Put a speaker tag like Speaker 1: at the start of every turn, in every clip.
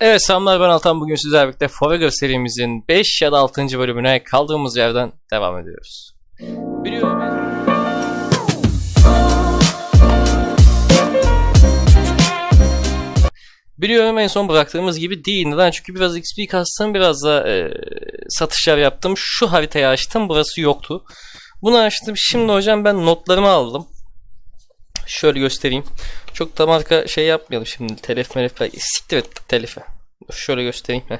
Speaker 1: Evet selamlar ben Altan bugün sizlerle birlikte Forever serimizin 5 ya da 6. bölümüne kaldığımız yerden devam ediyoruz. Biliyorum Biliyorum en son bıraktığımız gibi değil. Neden? Çünkü biraz XP kastım biraz da e, satışlar yaptım. Şu haritayı açtım burası yoktu. Bunu açtım. Şimdi hocam ben notlarımı aldım. Şöyle göstereyim. Çok da marka şey yapmayalım şimdi. Telef melef. Siktir et telife. Şöyle göstereyim. Heh.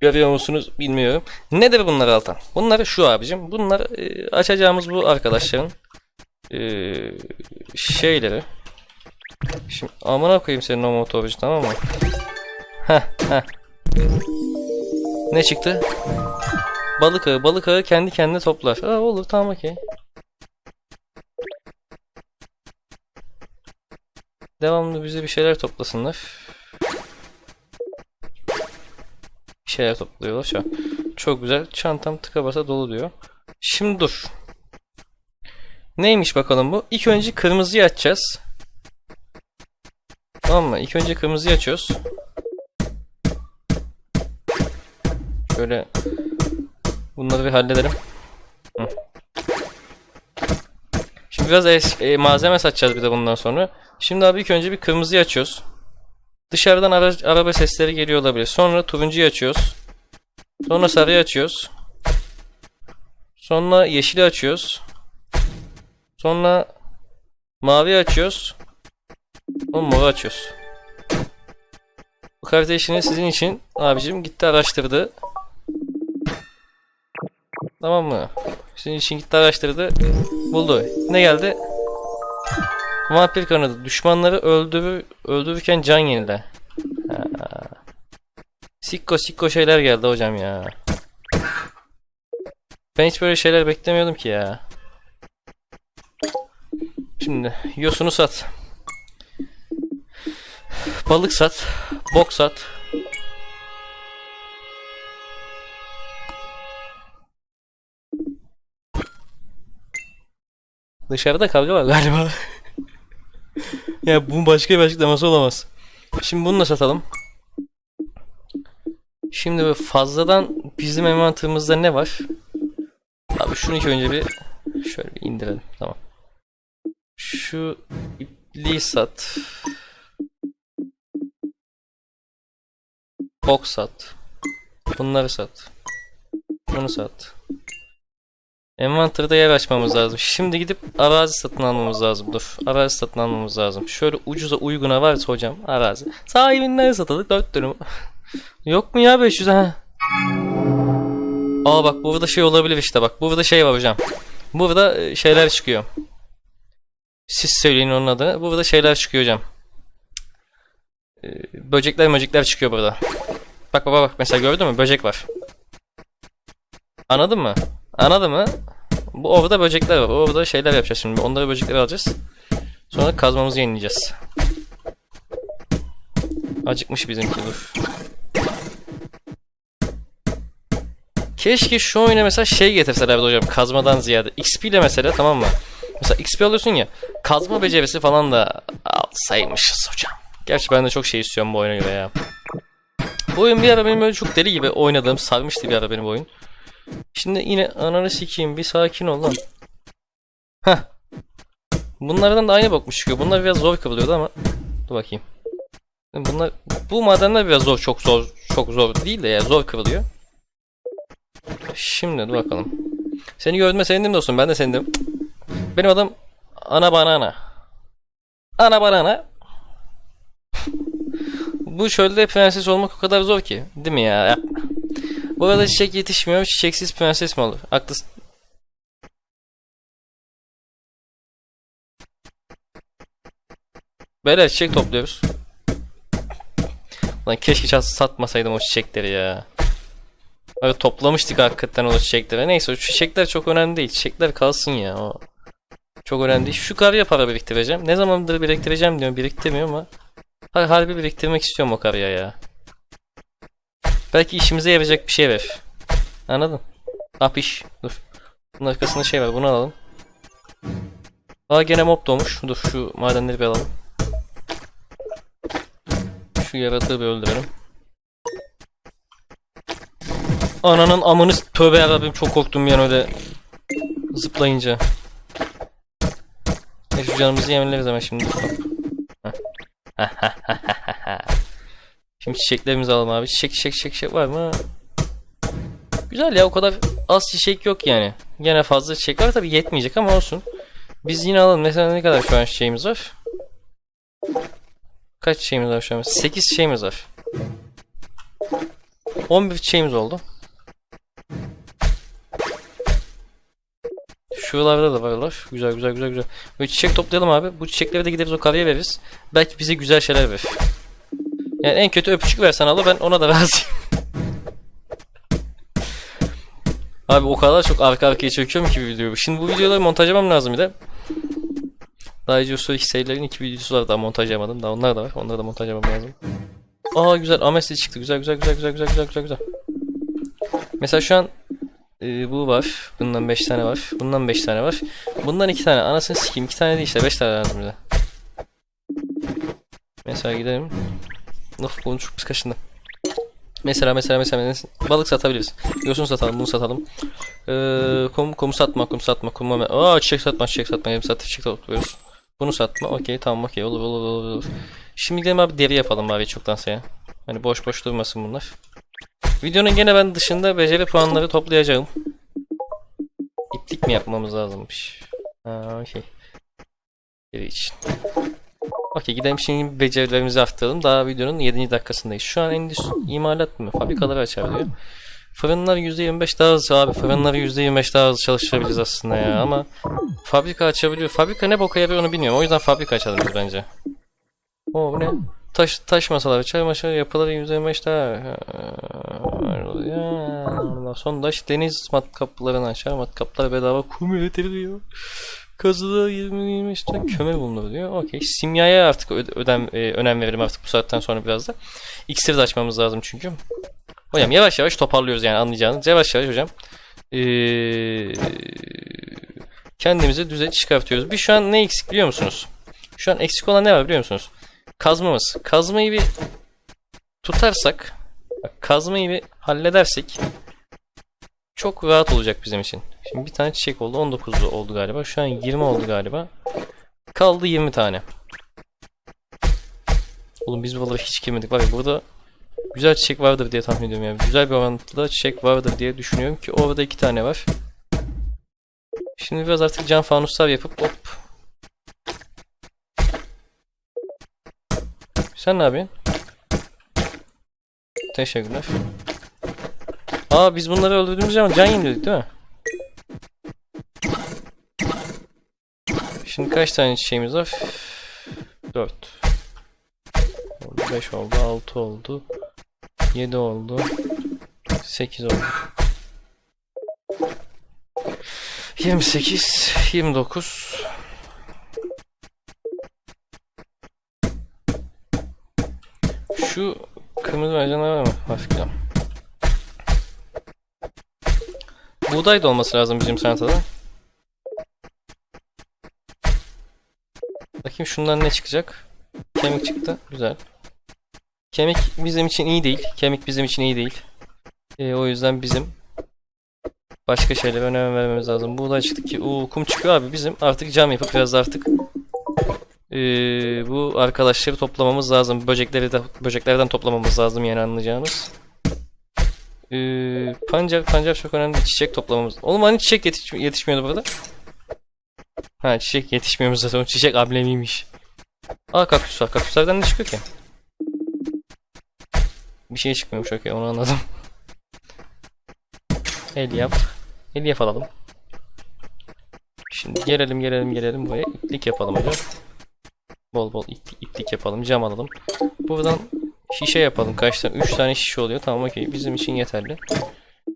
Speaker 1: Görüyor musunuz bilmiyorum. Nedir bunlar Altan? Bunlar şu abicim. Bunlar e, açacağımız bu arkadaşların e, şeyleri. Şimdi amına koyayım senin o motorcu tamam mı? Heh heh. Ne çıktı? Balık ağı. Balık ağı kendi kendine toplar. Aa, olur tamam okey. Devamlı bize bir şeyler toplasınlar. Bir şeyler topluyorlar şu an. Çok güzel. Çantam tıka basa dolu diyor. Şimdi dur. Neymiş bakalım bu? İlk önce kırmızıyı açacağız. Tamam mı? İlk önce kırmızıyı açıyoruz. Şöyle bunları bir halledelim. Şimdi biraz e, malzeme satacağız bir de bundan sonra. Şimdi abi ilk önce bir kırmızıyı açıyoruz. Dışarıdan ara- araba sesleri geliyor olabilir. Sonra turuncuyu açıyoruz. Sonra sarıyı açıyoruz. Sonra yeşili açıyoruz. Sonra mavi açıyoruz. Sonra moru açıyoruz. Bu harita sizin için abicim gitti araştırdı. Tamam mı? Sizin için gitti araştırdı. Buldu. Ne geldi? Vampir kanadı. Düşmanları öldürür, öldürürken can yenile. Ha. Sikko sikko şeyler geldi hocam ya. Ben hiç böyle şeyler beklemiyordum ki ya. Şimdi yosunu sat. Balık sat. Bok sat. Dışarıda kavga var galiba. ya bunun başka bir açıklaması olamaz. Şimdi bunu da satalım. Şimdi fazladan bizim envanterimizde ne var? Abi şunu ilk önce bir şöyle bir indirelim. Tamam. Şu ipliği sat. Bok sat. Bunları sat. Bunu sat. Envanter'da yer açmamız lazım. Şimdi gidip arazi satın almamız lazım. Dur. Arazi satın almamız lazım. Şöyle ucuza uyguna varsa hocam arazi. Sahibinden satılık 4 dönüm. Yok mu ya 500 ha? Aa bak burada şey olabilir işte bak. Burada şey var hocam. Burada e, şeyler çıkıyor. Siz söyleyin onun adını. Burada şeyler çıkıyor hocam. E, Böcekler böcekler çıkıyor burada. Bak baba bak mesela gördün mü? Böcek var. Anladın mı? Anladın mı? Bu orada böcekler var. Orada şeyler yapacağız şimdi. Onları böcekleri alacağız. Sonra kazmamızı yenileyeceğiz. Acıkmış bizimki dur. Keşke şu oyuna mesela şey getirseler hocam kazmadan ziyade. XP ile mesela tamam mı? Mesela XP alıyorsun ya. Kazma becerisi falan da alsaymışız hocam. Gerçi ben de çok şey istiyorum bu oyuna göre ya. Bu oyun bir ara benim böyle çok deli gibi oynadığım sarmıştı bir ara benim oyun. Şimdi yine ananı sikeyim bir sakin ol lan. Heh. Bunlardan da aynı bokmuş çıkıyor. Bunlar biraz zor kıvılıyordu ama. Dur bakayım. Bunlar bu madenler biraz zor çok zor çok zor değil de ya zor kıvılıyor. Şimdi dur bakalım. Seni gördüğüme sevindim dostum. Ben de sevindim. Benim adım Ana Banana. Ana Banana. Bu çölde prenses olmak o kadar zor ki. Değil mi ya? Bu arada çiçek yetişmiyor. Çiçeksiz prenses mi olur? Haklısın. Beyler çiçek topluyoruz. Lan keşke satmasaydım o çiçekleri ya. Evet toplamıştık hakikaten o çiçekleri. Neyse o çiçekler çok önemli değil. Çiçekler kalsın ya. O. Çok önemli değil. Şu karıya para biriktireceğim. Ne zamandır biriktireceğim diyorum. Biriktirmiyorum ama. Har harbi biriktirmek istiyorum o karıya ya. Belki işimize yarayacak bir şey ver. Anladın? Apiş. Dur. Bunun arkasında şey var. Bunu alalım. Aa gene mob doğmuş. Dur şu madenleri bir alalım. Şu yaratığı bir öldürelim. Ananın amını tövbe yarabbim çok korktum an öyle zıplayınca. E şu canımızı yemeleriz hemen şimdi. Hop. Şimdi çiçeklerimizi alalım abi. Çiçek çiçek çiçek çiçek var mı? Güzel ya o kadar az çiçek yok yani. Gene fazla çiçek var tabi yetmeyecek ama olsun. Biz yine alalım. Mesela ne kadar şu an çiçeğimiz var? Kaç çiçeğimiz var şu an? 8 çiçeğimiz var. 11 çiçeğimiz oldu. Şuralarda da varlar. Güzel güzel güzel güzel. Böyle çiçek toplayalım abi. Bu çiçekleri de gideriz o karıya veririz. Belki bize güzel şeyler verir. Yani en kötü öpücük versen alır ben ona da razıyım. Abi o kadar çok arka arkaya çekiyorum ki videoyu. Şimdi bu videoları montajlamam lazım bir de. Daha önce usul serilerin iki videosu var daha montajlamadım. Daha onlar da var. Onları da montajlamam lazım. Aa güzel Amesli çıktı. Güzel güzel güzel güzel güzel güzel güzel güzel. Mesela şu an e, bu var. Bundan 5 tane var. Bundan 5 tane var. Bundan 2 tane. Anasını sikeyim. 2 tane değil işte 5 tane lazım bize. Mesela gidelim. Of bunu çok pis kaşındı. Mesela mesela mesela balık satabiliriz. Yosun satalım, bunu satalım. Ee, kum, kum satma, kum satma, kum kum. Aa çiçek satma, çiçek satma. Hep satı çiçek topluyoruz. Bunu satma. Okey tamam okey olur olur olur olur. Şimdi gidelim abi deri yapalım abi çoktansa ya. Hani boş boş durmasın bunlar. Videonun gene ben dışında beceri puanları toplayacağım. İplik mi yapmamız lazımmış? Ha okey. Deri için. Okey gidelim şimdi becerilerimizi arttıralım. Daha videonun 7. dakikasındayız. Şu an endüstri imalat mı? Fabrikaları açar diyor. Fırınlar %25 daha hızlı abi. Fırınları %25 daha hızlı çalıştırabiliriz aslında ya ama fabrika açabiliyor. Fabrika ne boka yarıyor onu bilmiyorum. O yüzden fabrika açalım biz bence. O bu ne? Taş, taş masaları, çay masaları yapıları %25 daha. Ya, deniz matkaplarını açar. Matkaplar bedava kum üretiliyor. Kazıda 20-25 tane kömür bulunur diyor. Okey. Simyaya artık ödem, e, önem verelim artık bu saatten sonra biraz da. İksiri de açmamız lazım çünkü. Hocam yavaş yavaş toparlıyoruz yani anlayacağınız. Yavaş yavaş hocam. Ee, kendimizi düze çıkartıyoruz. Bir şu an ne eksik biliyor musunuz? Şu an eksik olan ne var biliyor musunuz? Kazmamız. Kazmayı bir tutarsak, kazmayı bir halledersek çok rahat olacak bizim için. Şimdi bir tane çiçek oldu. 19 oldu galiba. Şu an 20 oldu galiba. Kaldı 20 tane. Oğlum biz buraları hiç girmedik. Var ya burada güzel çiçek vardır diye tahmin ediyorum yani. Güzel bir orantıda çiçek vardır diye düşünüyorum ki orada iki tane var. Şimdi biraz artık cam fanuslar yapıp hop. Sen ne yapıyorsun? Teşekkürler. Aa biz bunları öldürdüğümüz zaman can yenildik değil mi? Şimdi kaç tane çiçeğimiz var? 4 5 oldu, 6 oldu. 7 oldu. 8 oldu. 28, 29. Şu kırmızı mercanlar var mı? Hafiften. Buğday da olması lazım bizim salatada. Bakayım şundan ne çıkacak? Kemik çıktı. Güzel. Kemik bizim için iyi değil. Kemik bizim için iyi değil. Ee, o yüzden bizim başka şeylere önem vermemiz lazım. Buğday çıktı ki o kum çıkıyor abi bizim artık cam yapıp biraz artık ee, bu arkadaşları toplamamız lazım. Böcekleri de böceklerden toplamamız lazım yani anlayacağımız. Ee, pancar pancar çok önemli. Çiçek toplamamız. Oğlum hani çiçek yetiş yetişmiyordu burada? Ha çiçek yetişmiyormuş zaten. O çiçek ablemiymiş. Aa kaktüs var. Kaktüslerden ne çıkıyor ki? Bir şey çıkmıyormuş okey onu anladım. Elyaf. Elyaf alalım. Şimdi gelelim gelelim gelelim buraya iplik yapalım hocam. Bol bol ip, iplik yapalım cam alalım. Buradan şişe yapalım kaç tane? 3 tane şişe oluyor tamam okey bizim için yeterli.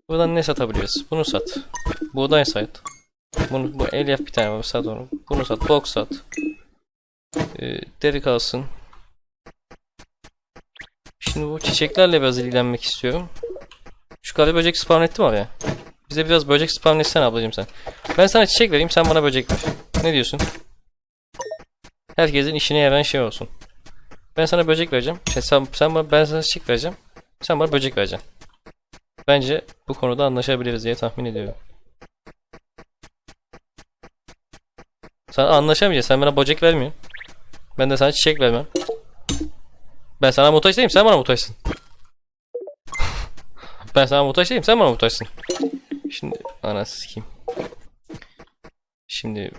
Speaker 1: Buradan ne satabiliriz? Bunu sat. Buğday sat. Bunu, bu elyaf bir tane var sat onu. Bunu sat. Bok sat. Ee, deri kalsın. Şimdi bu çiçeklerle biraz ilgilenmek istiyorum. Şu kare böcek spawn etti mi oraya? Bize biraz böcek spawn etsene ablacığım sen. Ben sana çiçek vereyim sen bana böcek ver. Ne diyorsun? Herkesin işine yarayan şey olsun. Ben sana böcek vereceğim. Şey, sen, sen bana, ben sana çiçek vereceğim. Sen bana böcek vereceksin. Bence bu konuda anlaşabiliriz diye tahmin ediyorum. Sen anlaşamayacağız. Sen bana böcek vermiyorsun. Ben de sana çiçek vermem. Ben sana muhtaç değilim. Sen bana muhtaçsın. ben sana muhtaç değilim. Sen bana muhtaçsın. Şimdi anası sikeyim. Şimdi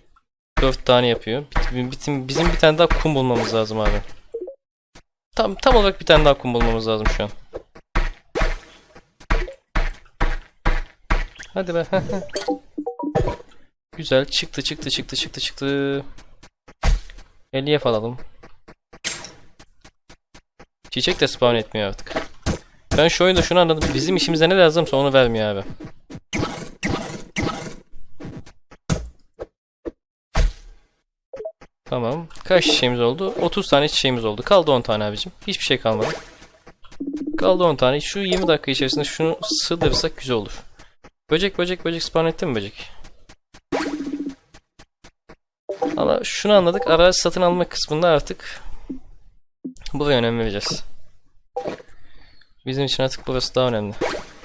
Speaker 1: dört tane yapıyor. Bizim, bizim bir tane daha kum bulmamız lazım abi. Tam tam olarak bir tane daha kum bulmamız lazım şu an. Hadi be. Güzel çıktı çıktı çıktı çıktı çıktı. Elyef alalım. Çiçek de spawn etmiyor artık. Ben şu oyunda şunu anladım. Bizim işimize ne lazımsa onu vermiyor abi. Tamam. Kaç çiçeğimiz oldu? 30 tane çiçeğimiz oldu. Kaldı 10 tane abicim. Hiçbir şey kalmadı. Kaldı 10 tane. Şu 20 dakika içerisinde şunu sığdırırsak güzel olur. Böcek böcek böcek spawn etti mi böcek? Ama şunu anladık. Arazi satın alma kısmında artık buraya önem vereceğiz. Bizim için artık burası daha önemli.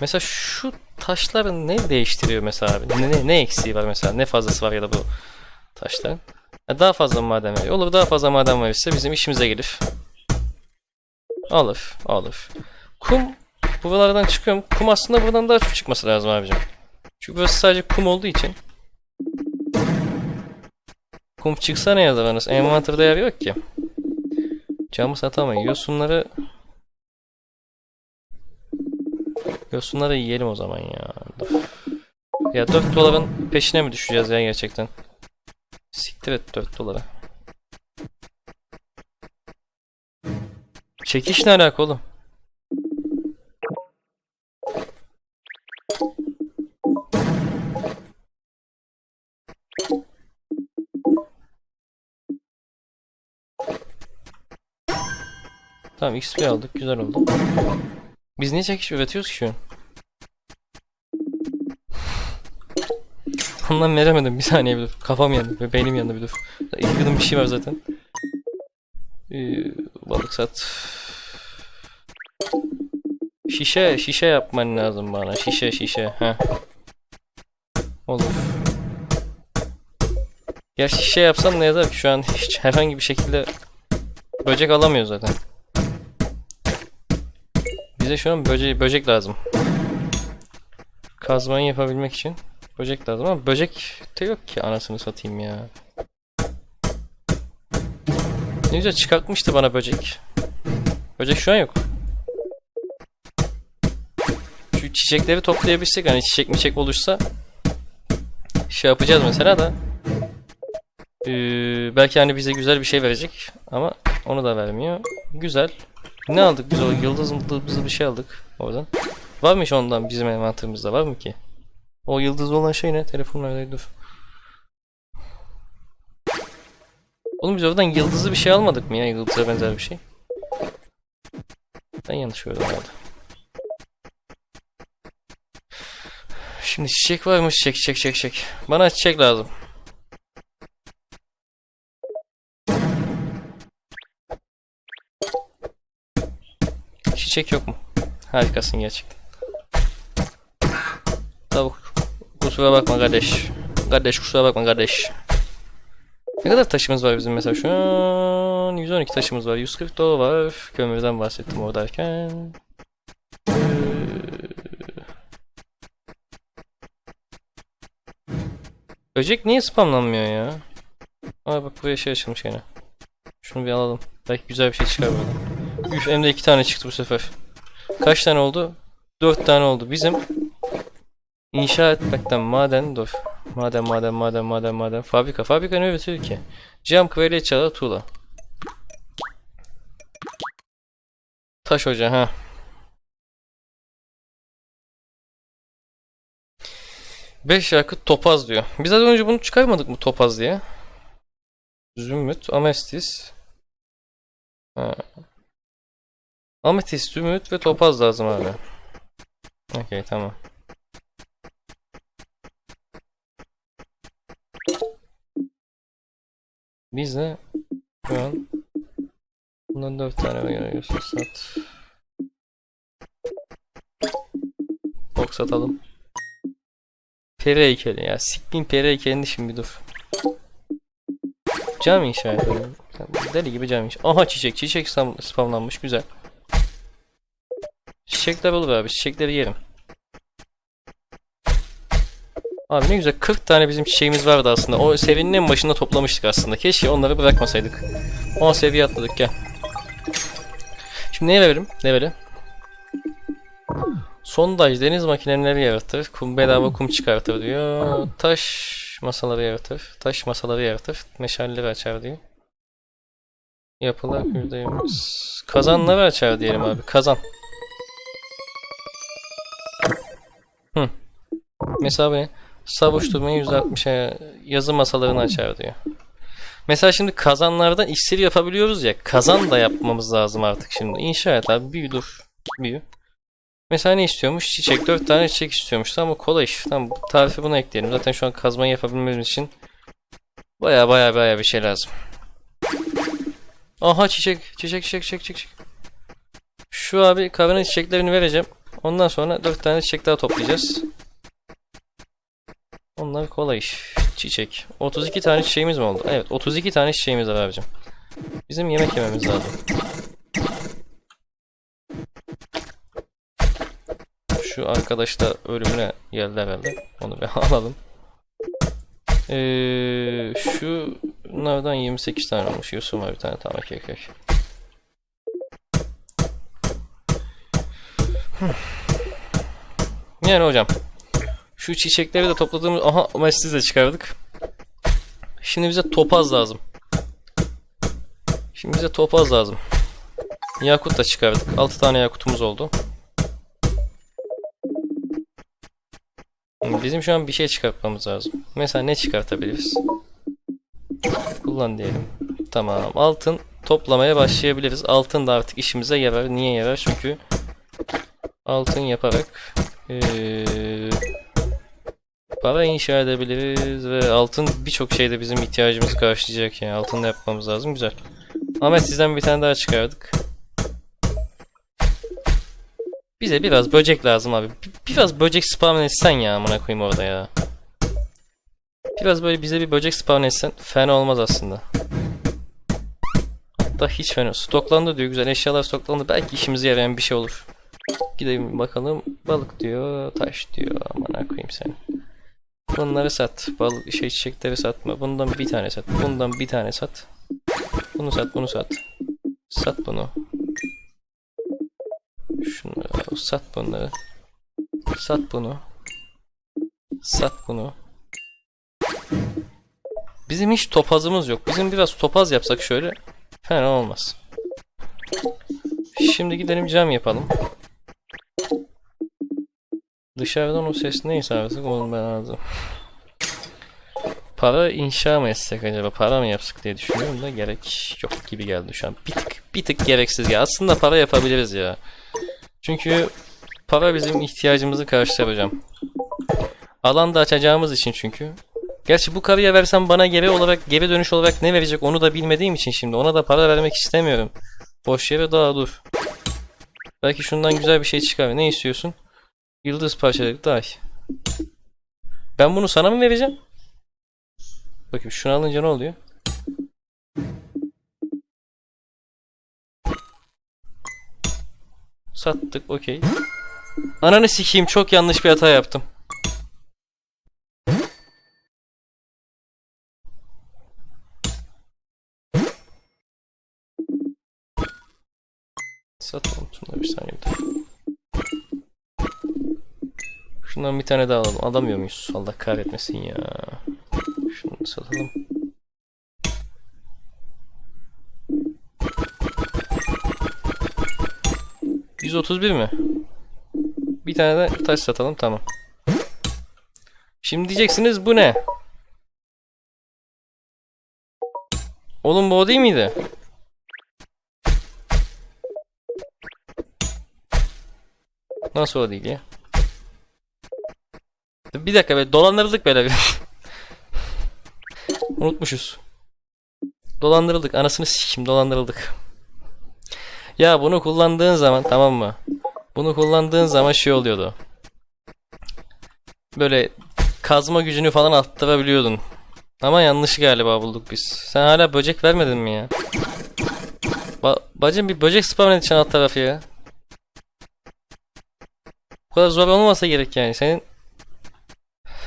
Speaker 1: Mesela şu taşlar ne değiştiriyor mesela abi? Ne, ne, ne eksiği var mesela? Ne fazlası var ya da bu taşların? Daha fazla maden veriyor. Olur daha fazla maden verirse bizim işimize gelir. Alır, alır. Kum buralardan çıkıyorum. Kum aslında buradan daha çok çıkması lazım abicim. Çünkü burası sadece kum olduğu için. Kum çıksa ne yazar anasını? Envanter'da yer yok ki. Camı satamayız. Yosunları Yosunları yiyelim o zaman ya. Ya 4 doların peşine mi düşeceğiz ya gerçekten? Siktir et 4 dolara. Çekiş ne alaka oğlum? Tamam XP aldık güzel oldu. Biz niye çekiş üretiyoruz ki şu an? Ondan veremedim bir saniye bir dur. Kafam yandı ve beynim yandı bir dur. Yudum bir şey var zaten. Ee, balık sat. Şişe, şişe yapman lazım bana. Şişe, şişe. Heh. Olur. Ya şişe yapsam ne yazar ki şu an hiç herhangi bir şekilde böcek alamıyor zaten. Bize şu an böcek, böcek lazım. Kazmayı yapabilmek için böcek lazım ama böcek de yok ki anasını satayım ya. Ne güzel çıkartmıştı bana böcek. Böcek şu an yok. Şu çiçekleri toplayabilsek hani çiçek miçek olursa şey yapacağız mesela da ee, belki hani bize güzel bir şey verecek ama onu da vermiyor. Güzel. Ne aldık biz o yıldız bir şey aldık oradan. Var mı hiç ondan bizim envanterimizde var mı ki? O yıldız olan şey ne? Telefon nerede dur. Oğlum biz oradan yıldızlı bir şey almadık mı ya? Yıldıza benzer bir şey. Ben yanlış gördüm herhalde. Şimdi çiçek var mı? Çiçek çiçek çiçek çiçek. Bana çiçek lazım. Çiçek yok mu? Harikasın gerçekten. Tavuk. Kusura bakma kardeş. Kardeş kusura bakma kardeş. Ne kadar taşımız var bizim mesela şu an 112 taşımız var. 140 dolar var. Kömürden bahsettim oradayken. Ee, Böcek niye spamlanmıyor ya? Aa bak buraya şey açılmış gene. Şunu bir alalım. Belki güzel bir şey çıkar buradan. Üf hem de iki tane çıktı bu sefer. Kaç tane oldu? Dört tane oldu. Bizim inşa etmekten maden dur. Maden maden maden maden maden. Fabrika. Fabrika ne üretiyor ki? Cam kıvayla çala tuğla. Taş hoca ha. Beş yakıt topaz diyor. Biz az önce bunu çıkarmadık mı topaz diye? Zümrüt, amestis. Ha. Ametist, zümrüt ve topaz lazım abi. Okey tamam. Biz de şu an Bundan 4 tane veriyorsun sat. Ok satalım. Peri heykeli ya. Siktin peri heykelini şimdi dur. Cam inşa edelim. Deli gibi cam inşa. Aha çiçek. Çiçek spam- spamlanmış. Güzel. Çiçekler olur abi. Çiçekleri yerim. Abi ne güzel 40 tane bizim çiçeğimiz vardı aslında. O serinin başında toplamıştık aslında. Keşke onları bırakmasaydık. 10 seviye atladık gel. Şimdi neye verelim? Ne verelim? Sondaj deniz makineleri yaratır. Kum bedava kum çıkartır diyor. Taş masaları yaratır. Taş masaları yaratır. Meşaleleri açar diyor. Yapılar %20. Kazanları açar diyelim abi. Kazan. Hı. Mesela bu ne? Savuşturmayı %60'a yazı masalarını açar diyor. Mesela şimdi kazanlardan iksir yapabiliyoruz ya. Kazan da yapmamız lazım artık şimdi. İnşa et abi. Büyü dur. Büyü. Mesela ne istiyormuş? Çiçek. 4 tane çiçek istiyormuş. Tamam bu kolay iş. Tamam tarifi buna ekleyelim. Zaten şu an kazmayı yapabilmemiz için baya baya baya bir şey lazım. Aha çiçek. Çiçek çiçek çiçek çiçek. Şu abi kahvenin çiçeklerini vereceğim. Ondan sonra 4 tane çiçek daha toplayacağız. Onlar kolay iş. Çiçek. 32 tane çiçeğimiz mi oldu? Evet 32 tane çiçeğimiz var abicim. Bizim yemek yememiz lazım. Şu arkadaş da ölümüne geldi herhalde. Onu bir alalım. Ee, şu bunlardan 28 tane olmuş. Yusuf var bir tane tamam okey okey. Hmm. Yani hocam şu çiçekleri de topladığımız aha mesleği de çıkardık. Şimdi bize topaz lazım. Şimdi bize topaz lazım. Yakut da çıkardık. 6 tane yakutumuz oldu. Bizim şu an bir şey çıkartmamız lazım. Mesela ne çıkartabiliriz? Kullan diyelim. Tamam. Altın toplamaya başlayabiliriz. Altın da artık işimize yarar. Niye yarar? Çünkü altın yaparak ee, para inşa edebiliriz ve altın birçok şeyde bizim ihtiyacımızı karşılayacak yani altın da yapmamız lazım güzel. Ahmet sizden bir tane daha çıkardık. Bize biraz böcek lazım abi. Bir- Biraz böcek spawn etsen ya amına koyayım orada ya. Biraz böyle bize bir böcek spawn etsen fena olmaz aslında. Hatta hiç fena. Stoklandı diyor güzel eşyalar stoklandı. Belki işimize yarayan bir şey olur. Gidelim bakalım. Balık diyor, taş diyor. Amına koyayım seni. Bunları sat. Balık şey çiçekleri satma. Bundan bir tane sat. Bundan bir tane sat. Bunu sat, bunu sat. Sat bunu. Şunları sat bunları. Sat bunu. Sat bunu. Bizim hiç topazımız yok. Bizim biraz topaz yapsak şöyle fena olmaz. Şimdi gidelim cam yapalım. Dışarıdan o ses neyse artık onu ben aldım. Para inşa mı etsek acaba? Para mı yapsak diye düşünüyorum da gerek yok gibi geldi şu an. Bir tık, bir tık gereksiz ya. Aslında para yapabiliriz ya. Çünkü para bizim ihtiyacımızı karşılar hocam. Alan da açacağımız için çünkü. Gerçi bu karıya versem bana geri olarak geri dönüş olarak ne verecek onu da bilmediğim için şimdi ona da para vermek istemiyorum. Boş yere daha dur. Belki şundan güzel bir şey çıkar. Ne istiyorsun? Yıldız parçaları dahi. Ben bunu sana mı vereceğim? Bakayım şunu alınca ne oluyor? Sattık okey. Ananı sikeyim çok yanlış bir hata yaptım. Satalım şunları bir saniye bir. Şundan bir tane daha alalım. Alamıyor muyuz? Allah kahretmesin ya. Şunu satalım. ...131 mi? Bir tane de taş satalım tamam. Şimdi diyeceksiniz bu ne? Oğlum bu o değil miydi? Nasıl o değil ya? Bir dakika be dolandırıldık böyle bir. Unutmuşuz. Dolandırıldık. Anasını sikim dolandırıldık. Ya bunu kullandığın zaman tamam mı? Bunu kullandığın zaman şey oluyordu. Böyle kazma gücünü falan arttırabiliyordun. Ama yanlış galiba bulduk biz. Sen hala böcek vermedin mi ya? Ba bacım bir böcek spam et alt tarafı ya. Bu kadar zor olmasa gerek yani. Senin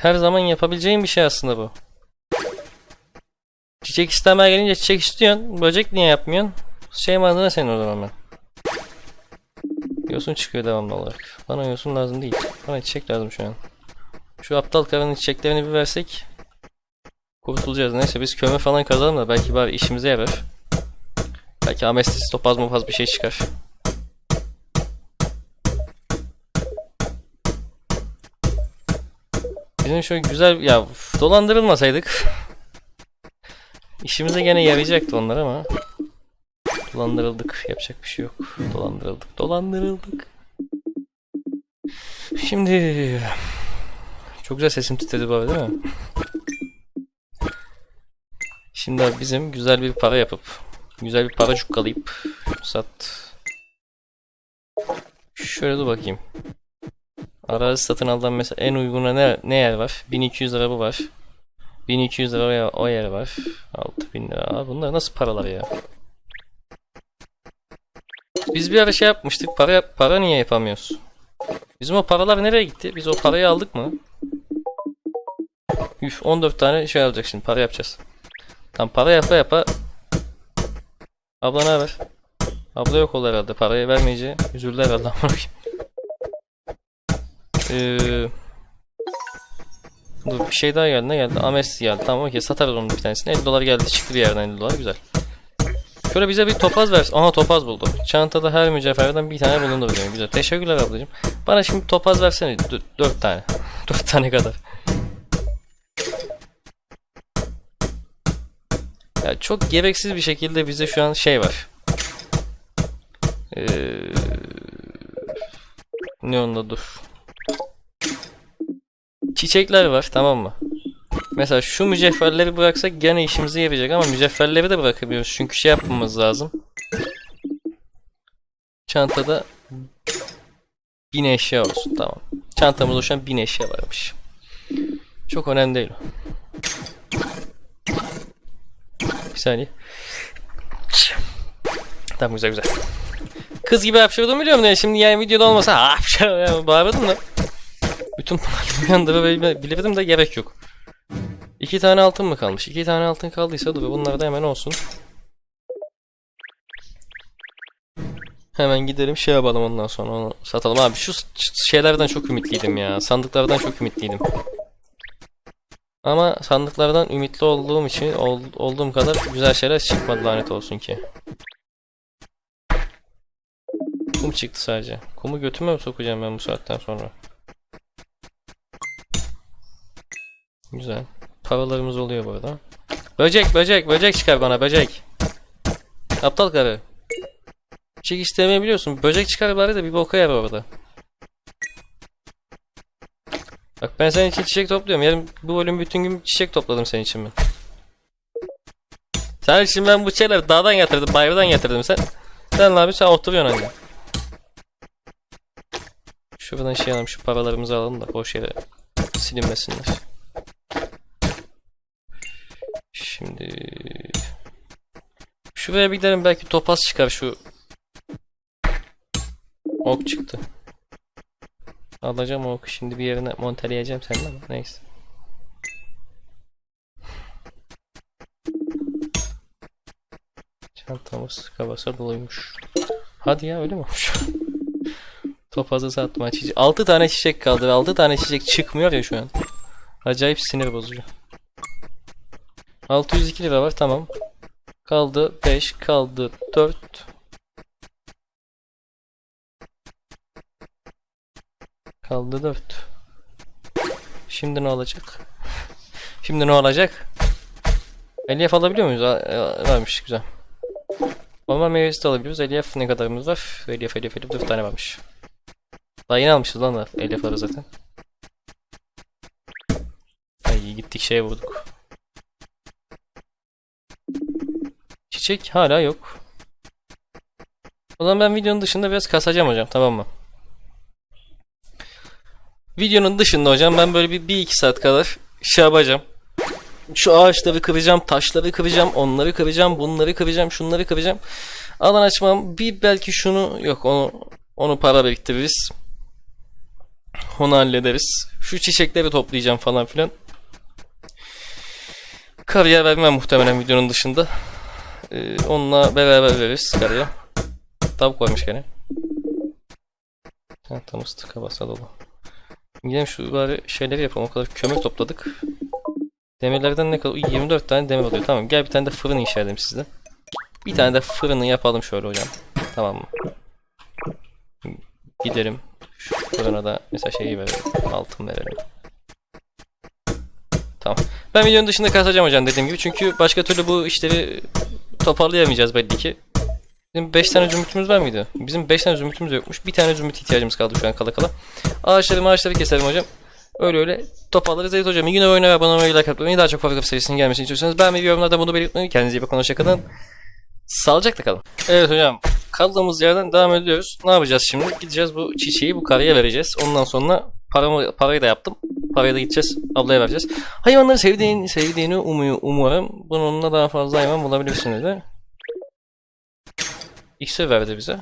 Speaker 1: her zaman yapabileceğin bir şey aslında bu. Çiçek istemeye gelince çiçek istiyorsun. Böcek niye yapmıyorsun? Şey madene senin o zaman ben. Yosun çıkıyor devamlı olarak. Bana yosun lazım değil. Bana çiçek lazım şu an. Şu aptal karının çiçeklerini bir versek kurtulacağız. Neyse biz kömür falan kazalım da belki bari işimize yarar. Belki amestis topaz mopaz bir şey çıkar. Bizim şöyle güzel ya dolandırılmasaydık. İşimize gene yarayacaktı onlar ama. Dolandırıldık yapacak bir şey yok. Dolandırıldık dolandırıldık. Şimdi çok güzel sesim titredi arada değil mi? Şimdi abi bizim güzel bir para yapıp güzel bir para cukkalayıp sat. Şöyle dur bakayım Arazi satın alınan mesela en uyguna ne, ne yer var? 1200 lira bu var. 1200 lira o, o yer var. 6000 lira. Abi bunlar nasıl paralar ya? Biz bir ara şey yapmıştık. Para para niye yapamıyoruz? Bizim o paralar nereye gitti? Biz o parayı aldık mı? Üf 14 tane şey alacak şimdi. Para yapacağız. Tam para yapa yapa. Abla ne haber? Abla yok olur herhalde. Parayı vermeyince üzüldü herhalde. Ee, dur bir şey daha geldi ne geldi? Ames geldi. Tamam okey satarız onu bir tanesini. 50 dolar geldi çıktı bir yerden 50 dolar güzel. Şöyle bize bir topaz versin. Aha topaz buldum. Çantada her mücevherden bir tane bulundu diyor. Güzel. Teşekkürler ablacığım. Bana şimdi topaz versene. D- 4 tane. 4 tane kadar. Ya çok gereksiz bir şekilde bize şu an şey var. Ee, ne onda dur. Çiçekler var tamam mı? Mesela şu mücevherleri bıraksak gene işimize yarayacak ama mücevherleri de bırakamıyoruz çünkü şey yapmamız lazım. Çantada bin eşya olsun tamam. Çantamızda şu an bin eşya varmış. Çok önemli değil o. Bir saniye. Tamam güzel güzel. Kız gibi hapşırdım biliyorum ya şimdi yani videoda olmasa hapşır yani bağırdım da. Bütün uyandırabilirdim de gerek yok. İki tane altın mı kalmış? İki tane altın kaldıysa dur bunlar da hemen olsun. Hemen gidelim şey yapalım ondan sonra onu satalım. Abi şu şeylerden çok ümitliydim ya. Sandıklardan çok ümitliydim. Ama sandıklardan ümitli olduğum için ol- olduğum kadar güzel şeyler çıkmadı lanet olsun ki. Kum çıktı sadece. Kumu götüme mi sokacağım ben bu saatten sonra? Güzel. Paralarımız oluyor burada. Böcek böcek böcek çıkar bana böcek. Aptal karı. Çiçek istemeyi biliyorsun. Böcek çıkar bari de bir boka yer orada. Bak ben senin için çiçek topluyorum. Yarın bu bölüm bütün gün çiçek topladım senin için ben. Sen için ben bu şeyleri dağdan getirdim, bayırdan getirdim. Sen sen abi sen oturuyorsun anne. Şuradan şey alalım, şu paralarımızı alalım da boş yere silinmesinler. Şimdi şuraya bir gidelim belki topaz çıkar şu. Ok çıktı. Alacağım ok şimdi bir yerine monteleyeceğim senin ama neyse. Çantamız kabasa doluymuş. Hadi ya öyle mi olmuş? Topazı sattım açıcı. 6 tane çiçek kaldı ve 6 tane çiçek çıkmıyor ya şu an. Acayip sinir bozucu. 602 lira var tamam. Kaldı 5 kaldı 4 Kaldı 4 Şimdi ne olacak? Şimdi ne olacak? Elyaf alabiliyor muyuz? E, Varmış güzel. Normal meyvesi de alabiliyoruz. Elyaf ne kadarımız var? Elyaf elyaf elyaf 4 tane varmış. Daha yeni almışız lan elyafları zaten. Ay gittik şeye vurduk. Çiçek hala yok. O zaman ben videonun dışında biraz kasacağım hocam tamam mı? Videonun dışında hocam ben böyle bir, bir iki saat kadar şey yapacağım. Şu ağaçları kıracağım, taşları kıracağım, onları kıracağım, bunları kıracağım, şunları kıracağım. Alan açmam bir belki şunu yok onu onu para biriktiririz. Onu hallederiz. Şu çiçekleri toplayacağım falan filan. Kariyer vermem muhtemelen videonun dışında. Ee, onunla beraber veririz karıya. Tavuk varmış gene. Ha, tam ıstıka basa dolu. Gidelim şu bari şeyleri yapalım. O kadar kömür topladık. Demirlerden ne kadar? Uy, 24 tane demir oluyor. Tamam gel bir tane de fırın inşa edelim sizde. Bir tane de fırını yapalım şöyle hocam. Tamam mı? Gidelim. Şu fırına da mesela şeyi verelim. Altın verelim. Tamam. Ben videonun dışında kasacağım hocam dediğim gibi. Çünkü başka türlü bu işleri toparlayamayacağız belli ki. Bizim 5 tane zümrütümüz var mıydı? Bizim 5 tane zümrütümüz yokmuş. Bir tane zümrüt ihtiyacımız kaldı şu an kala kala. Ağaçları ağaçları keselim hocam. Öyle öyle toparlarız. Evet hocam iyi günler oyuna ve abone olmayı like atmayı daha çok fazla serisinin gelmesini istiyorsanız ben ve yorumlarda bunu belirtmeyi kendinize iyi bakın hoşçakalın. Sağlıcakla kalın. Evet hocam kaldığımız yerden devam ediyoruz. Ne yapacağız şimdi? Gideceğiz bu çiçeği bu karıya vereceğiz. Ondan sonra paramı, parayı da yaptım. Parayı da gideceğiz ablaya vereceğiz. Hayvanları sevdiğini, sevdiğini umuyor, umarım. Bununla daha fazla hayvan bulabilirsiniz de. X'e verdi bize.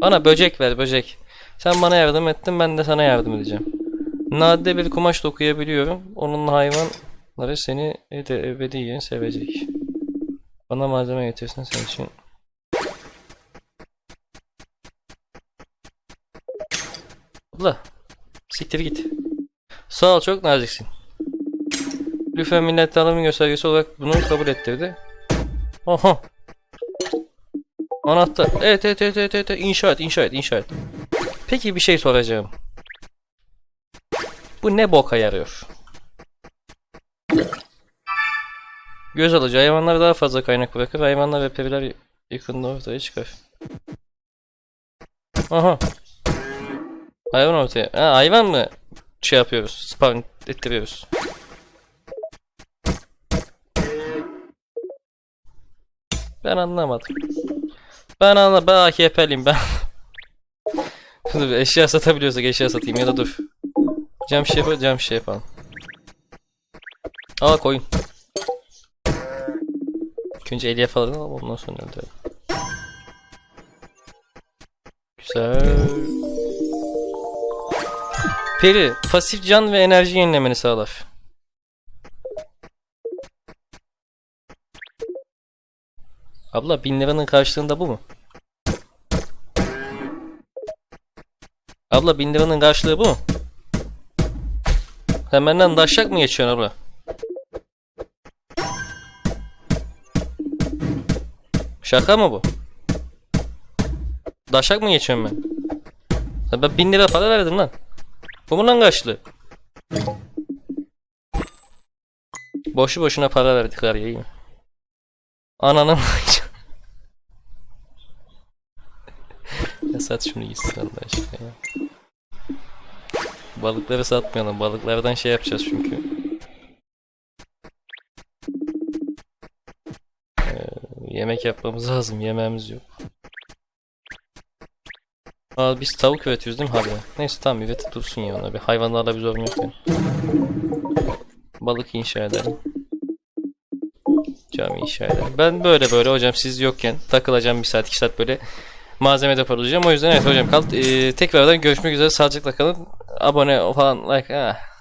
Speaker 1: Bana böcek ver böcek. Sen bana yardım ettin ben de sana yardım edeceğim. Nadide bir kumaş dokuyabiliyorum. Onunla hayvanları seni de ebediyen sevecek. Bana malzeme getirsin senin için. Abla. Siktir git. Sağ ol çok naziksin. Lütfen minnettarlığımın göstergesi olarak bunu kabul ettirdi. Oha. Anahtar. Evet evet evet evet evet. İnşa et inşa et inşa et. Peki bir şey soracağım. Bu ne boka yarıyor? Göz alıcı hayvanlar daha fazla kaynak bırakır. Hayvanlar ve periler yakında ortaya çıkar. Aha. Hayvan ortaya. Ha, hayvan mı şey yapıyoruz? Spawn ettiriyoruz. Ben anlamadım. Ben anla ben AKP'liyim ben. dur eşya satabiliyorsak eşya satayım ya da dur. Cam şey yapalım cam şey yapalım. Aa koyun. İlk önce elyaf alalım ama ondan sonra öldürelim. Güzel. Peri, pasif can ve enerji yenilemeni sağlar. Abla 1000 liranın karşılığında bu mu? Abla 1000 liranın karşılığı bu mu? Sen benden daşak mı geçiyorsun abla? Şaka mı bu? Daşak mı geçiyorum ben? Ben 1000 lira para verdim lan. Lan karşılığı? Boşu boşuna para verdik var ya iyi mi? Ananın Ya sat şunu gitsin Allah aşkına ya. Balıkları satmayalım. Balıklardan şey yapacağız çünkü. Ee, yemek yapmamız lazım. Yemeğimiz yok. Aa biz tavuk üretiyoruz değil mi harbiden? Neyse tamam üretip dursun ya ona bir hayvanlarla bir sorun yok yani. Balık inşa edelim. Cami inşa edelim. Ben böyle böyle hocam siz yokken takılacağım bir saat iki saat böyle malzeme depolayacağım. O yüzden evet hocam kal ee, tekrardan görüşmek üzere sağlıcakla kalın. Abone falan like ah.